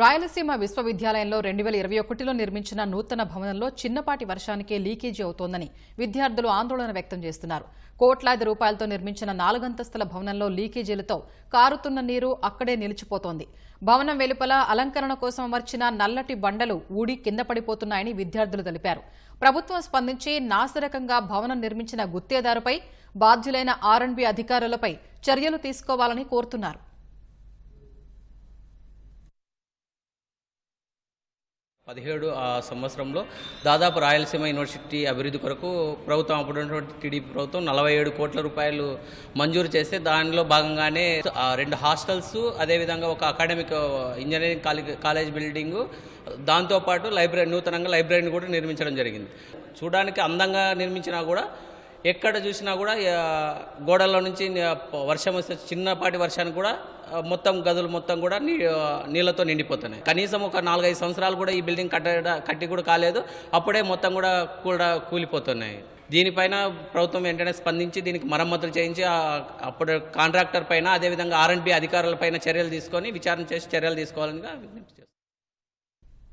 రాయలసీమ విశ్వవిద్యాలయంలో రెండు వేల ఇరవై ఒకటిలో నిర్మించిన నూతన భవనంలో చిన్నపాటి వర్షానికే లీకేజీ అవుతోందని విద్యార్థులు ఆందోళన వ్యక్తం చేస్తున్నారు. కోట్లాది రూపాయలతో నిర్మించిన నాలుగంతస్తుల భవనంలో లీకేజీలతో కారుతున్న నీరు అక్కడే నిలిచిపోతోంది. భవనం వెలుపల అలంకరణ కోసం అమర్చిన నల్లటి బండలు ఊడి కింద పడిపోతున్నాయని విద్యార్థులు తెలిపారు. ప్రభుత్వం స్పందించి నాసిరకంగా భవనం నిర్మించిన గుత్తేదారుపై బాధ్యులైన ఆర్ఎండ్బి అధికారులపై చర్యలు తీసుకోవాలని కోరుతున్నారు. పదిహేడు ఆ సంవత్సరంలో దాదాపు రాయలసీమ యూనివర్సిటీ అభివృద్ధి కొరకు ప్రభుత్వం అప్పుడున్నటువంటి టీడీపీ ప్రభుత్వం నలభై ఏడు కోట్ల రూపాయలు మంజూరు చేస్తే దానిలో భాగంగానే రెండు హాస్టల్స్ అదేవిధంగా ఒక academic engineering college college building దాంతోపాటు లైబ్రరీ నూతనంగా లైబ్రరీని కూడా నిర్మించడం జరిగింది. చూడడానికి అందంగా నిర్మించినా కూడా ఎక్కడ చూసినా కూడా గోడల నుంచి వర్షం వస్తే చిన్నపాటి వర్షానికి కూడా మొత్తం గదులు మొత్తం కూడా నీ నీళ్ళతో నిండిపోతున్నాయి. కనీసం ఒక నాలుగైదు సంవత్సరాలు కూడా ఈ బిల్డింగ్ కట్ట కట్టి కూడా కాలేదు. అప్పుడే మొత్తం కూడా కూడా కూలిపోతున్నాయి. దీనిపైన ప్రభుత్వం వెంటనే స్పందించి దీనికి మరమ్మతులు చేయించి అప్పుడు కాంట్రాక్టర్ పైన అదేవిధంగా ఆర్ఎండ్బి అధికారుల పైన చర్యలు తీసుకొని విచారణ చేసి చర్యలు తీసుకోవాలని విజ్ఞప్తి